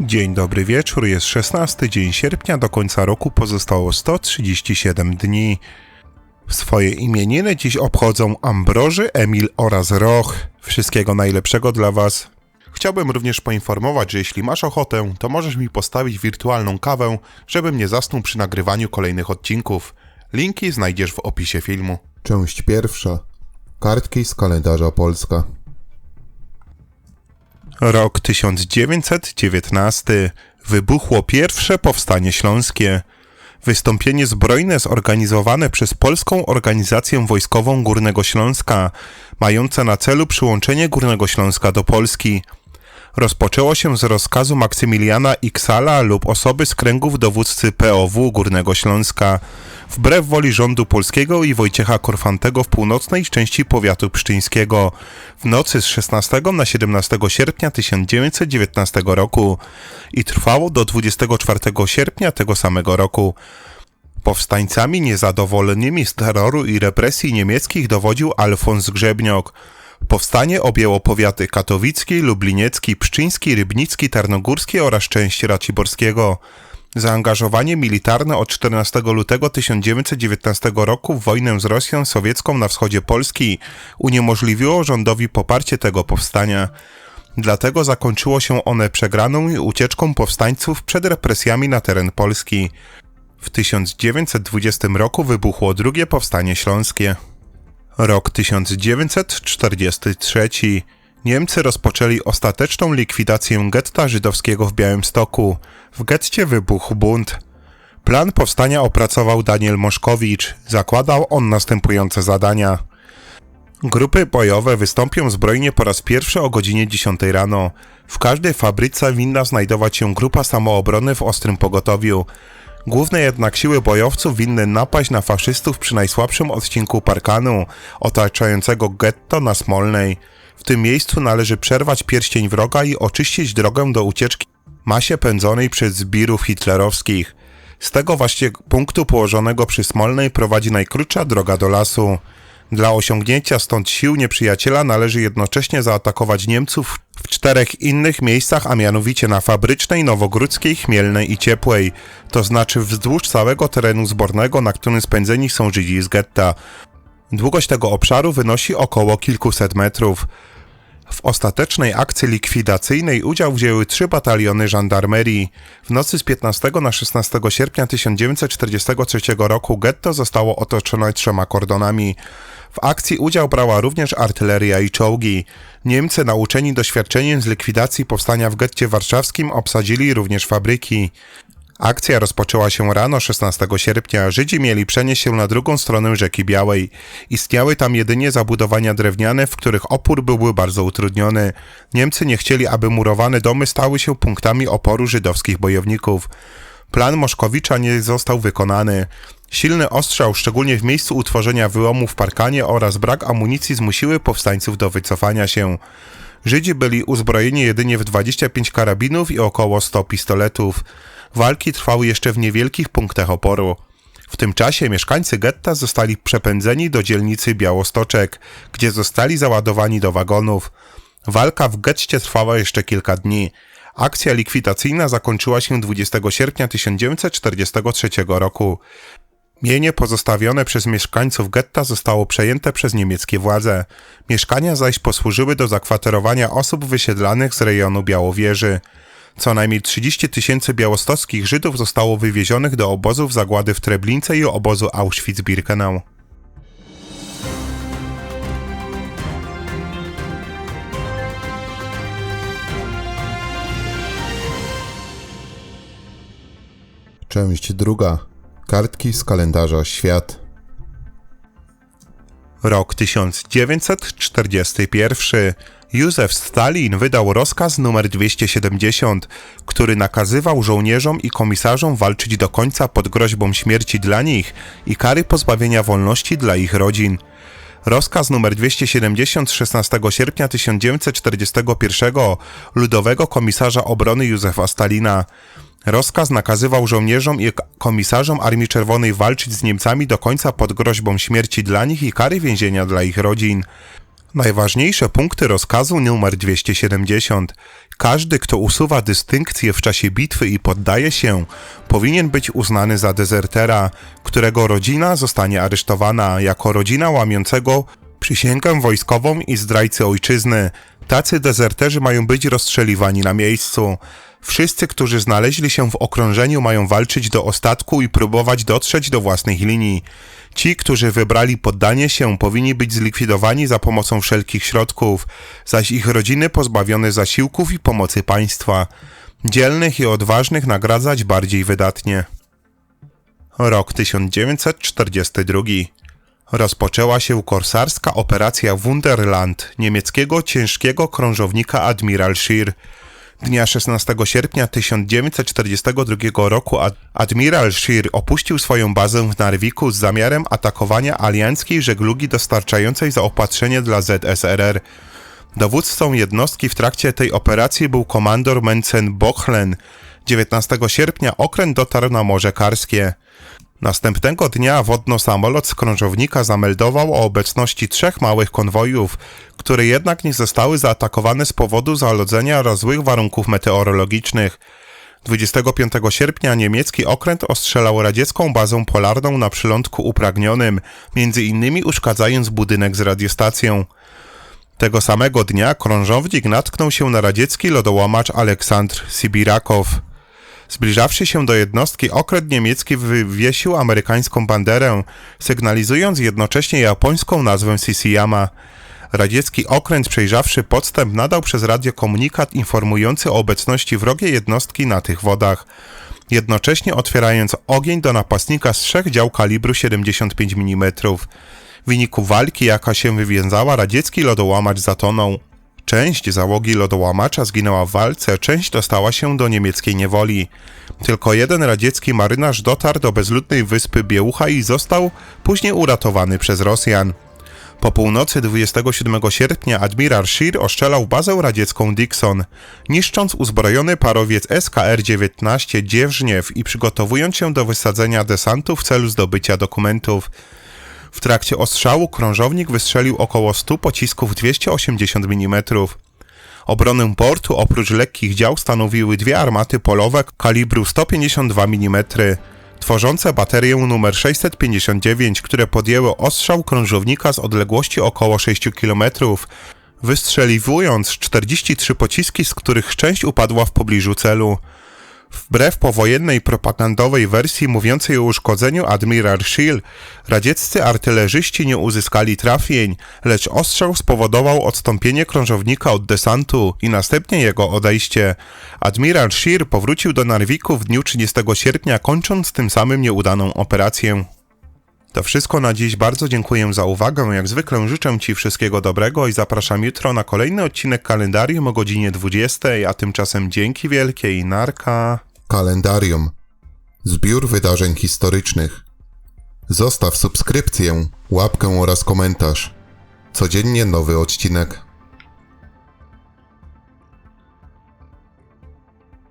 Dzień dobry wieczór, jest 16 dzień sierpnia, do końca roku pozostało 137 dni. Swoje imieniny dziś obchodzą Ambroży, Emil oraz Roch. Wszystkiego najlepszego dla Was. Chciałbym również poinformować, że jeśli masz ochotę, to możesz mi postawić wirtualną kawę, żebym nie zasnął przy nagrywaniu kolejnych odcinków. Linki znajdziesz w opisie filmu. Część pierwsza. Kartki z kalendarza Polska. Rok 1919. Wybuchło pierwsze powstanie śląskie. Wystąpienie zbrojne zorganizowane przez Polską Organizację Wojskową Górnego Śląska, mające na celu przyłączenie Górnego Śląska do Polski. Rozpoczęło się z rozkazu Maksymiliana Iksala lub osoby z kręgów dowódcy POW Górnego Śląska, wbrew woli rządu polskiego i Wojciecha Korfantego w północnej części powiatu pszczyńskiego, w nocy z 16 na 17 sierpnia 1919 roku i trwało do 24 sierpnia tego samego roku. Powstańcami niezadowolonymi z terroru i represji niemieckich dowodził Alfons Grzebniok. Powstanie objęło powiaty katowicki, lubliniecki, pszczyński, rybnicki, tarnogórski oraz część Raciborskiego. Zaangażowanie militarne od 14 lutego 1919 roku w wojnę z Rosją sowiecką na wschodzie Polski uniemożliwiło rządowi poparcie tego powstania. Dlatego zakończyło się one przegraną i ucieczką powstańców przed represjami na teren Polski. W 1920 roku wybuchło drugie powstanie śląskie. Rok 1943. Niemcy rozpoczęli ostateczną likwidację getta żydowskiego w Białymstoku. W getcie wybuchł bunt. Plan powstania opracował Daniel Moszkowicz. Zakładał on następujące zadania. Grupy bojowe wystąpią zbrojnie po raz pierwszy o godzinie 10 rano. W każdej fabryce winna znajdować się grupa samoobrony w ostrym pogotowiu. Główne jednak siły bojowców winny napaść na faszystów przy najsłabszym odcinku parkanu, otaczającego getto na Smolnej. W tym miejscu należy przerwać pierścień wroga i oczyścić drogę do ucieczki masie pędzonej przez zbirów hitlerowskich. Z tego właśnie punktu położonego przy Smolnej prowadzi najkrótsza droga do lasu. Dla osiągnięcia stąd sił nieprzyjaciela należy jednocześnie zaatakować Niemców w czterech innych miejscach, a mianowicie na Fabrycznej, Nowogródzkiej, Chmielnej i Ciepłej, to znaczy wzdłuż całego terenu zbornego, na którym spędzeni są Żydzi z getta. Długość tego obszaru wynosi około kilkuset metrów. W ostatecznej akcji likwidacyjnej udział wzięły trzy bataliony żandarmerii. W nocy z 15 na 16 sierpnia 1943 roku getto zostało otoczone trzema kordonami. W akcji udział brała również artyleria i czołgi. Niemcy, nauczeni doświadczeniem z likwidacji powstania w getcie warszawskim, obsadzili również fabryki. Akcja rozpoczęła się rano 16 sierpnia. Żydzi mieli przenieść się na drugą stronę rzeki Białej. Istniały tam jedynie zabudowania drewniane, w których opór byłby bardzo utrudniony. Niemcy nie chcieli, aby murowane domy stały się punktami oporu żydowskich bojowników. Plan Moszkowicza nie został wykonany. Silny ostrzał, szczególnie w miejscu utworzenia wyłomu w parkanie oraz brak amunicji zmusiły powstańców do wycofania się. Żydzi byli uzbrojeni jedynie w 25 karabinów i około 100 pistoletów. Walki trwały jeszcze w niewielkich punktach oporu. W tym czasie mieszkańcy getta zostali przepędzeni do dzielnicy Białostoczek, gdzie zostali załadowani do wagonów. Walka w getcie trwała jeszcze kilka dni. Akcja likwidacyjna zakończyła się 20 sierpnia 1943 roku. Mienie pozostawione przez mieszkańców getta zostało przejęte przez niemieckie władze. Mieszkania zaś posłużyły do zakwaterowania osób wysiedlanych z rejonu Białowieży. Co najmniej 30 tysięcy białostockich Żydów zostało wywiezionych do obozów zagłady w Treblince i obozu Auschwitz-Birkenau. Część druga. Kartki z kalendarza Świat. Rok 1941. Józef Stalin wydał rozkaz numer 270, który nakazywał żołnierzom i komisarzom walczyć do końca pod groźbą śmierci dla nich i kary pozbawienia wolności dla ich rodzin. Rozkaz numer 270 16 sierpnia 1941 Ludowego Komisarza Obrony Józefa Stalina. Rozkaz nakazywał żołnierzom i komisarzom Armii Czerwonej walczyć z Niemcami do końca pod groźbą śmierci dla nich i kary więzienia dla ich rodzin. Najważniejsze punkty rozkazu numer 270. Każdy, kto usuwa dystynkcję w czasie bitwy i poddaje się, powinien być uznany za dezertera, którego rodzina zostanie aresztowana jako rodzina łamiącego przysięgę wojskową i zdrajcy ojczyzny. Tacy dezerterzy mają być rozstrzeliwani na miejscu. Wszyscy, którzy znaleźli się w okrążeniu, mają walczyć do ostatku i próbować dotrzeć do własnych linii. Ci, którzy wybrali poddanie się, powinni być zlikwidowani za pomocą wszelkich środków, zaś ich rodziny pozbawione zasiłków i pomocy państwa. Dzielnych i odważnych nagradzać bardziej wydatnie. Rok 1942. Rozpoczęła się korsarska operacja Wunderland niemieckiego ciężkiego krążownika Admiral Scheer. Dnia 16 sierpnia 1942 roku ad- admiral Scheer opuścił swoją bazę w Narwiku z zamiarem atakowania alianckiej żeglugi dostarczającej zaopatrzenie dla ZSRR. Dowódcą jednostki w trakcie tej operacji był komandor Mencen Bochlen. 19 sierpnia okręt dotarł na Morze Karskie. Następnego dnia wodno-samolot z krążownika zameldował o obecności trzech małych konwojów, które jednak nie zostały zaatakowane z powodu zalodzenia oraz złych warunków meteorologicznych. 25 sierpnia niemiecki okręt ostrzelał radziecką bazę polarną na przylądku upragnionym, między innymi uszkadzając budynek z radiostacją. Tego samego dnia krążownik natknął się na radziecki lodołamacz Aleksandr Sibirakow. Zbliżawszy się do jednostki, okręt niemiecki wywiesił amerykańską banderę, sygnalizując jednocześnie japońską nazwę Sisiyama. Radziecki okręt, przejrzawszy podstęp, nadał przez radio komunikat informujący o obecności wrogiej jednostki na tych wodach, jednocześnie otwierając ogień do napastnika z trzech dział kalibru 75 mm. W wyniku walki, jaka się wywiązała, radziecki lodołamacz zatonął. Część załogi lodołamacza zginęła w walce, część dostała się do niemieckiej niewoli. Tylko jeden radziecki marynarz dotarł do bezludnej wyspy Biełucha i został później uratowany przez Rosjan. Po północy 27 sierpnia admiral Scheer oszczelał bazę radziecką Dixon, niszcząc uzbrojony parowiec SKR-19 Dziewżniew i przygotowując się do wysadzenia desantu w celu zdobycia dokumentów. W trakcie ostrzału krążownik wystrzelił około 100 pocisków 280 mm. Obronę portu oprócz lekkich dział stanowiły dwie armaty polowe kalibru 152 mm, tworzące baterię numer 659, które podjęły ostrzał krążownika z odległości około 6 km, wystrzeliwując 43 pociski, z których część upadła w pobliżu celu. Wbrew powojennej propagandowej wersji mówiącej o uszkodzeniu Admiral Shield, radzieccy artylerzyści nie uzyskali trafień, lecz ostrzał spowodował odstąpienie krążownika od desantu i następnie jego odejście. Admiral Shear powrócił do Narwiku w dniu 30 sierpnia, kończąc tym samym nieudaną operację. To wszystko na dziś. Bardzo dziękuję za uwagę. Jak zwykle życzę Ci wszystkiego dobrego i zapraszam jutro na kolejny odcinek kalendarium o godzinie 20, a tymczasem dzięki wielkie i narka. Kalendarium. Zbiór wydarzeń historycznych. Zostaw subskrypcję, łapkę oraz komentarz. Codziennie nowy odcinek.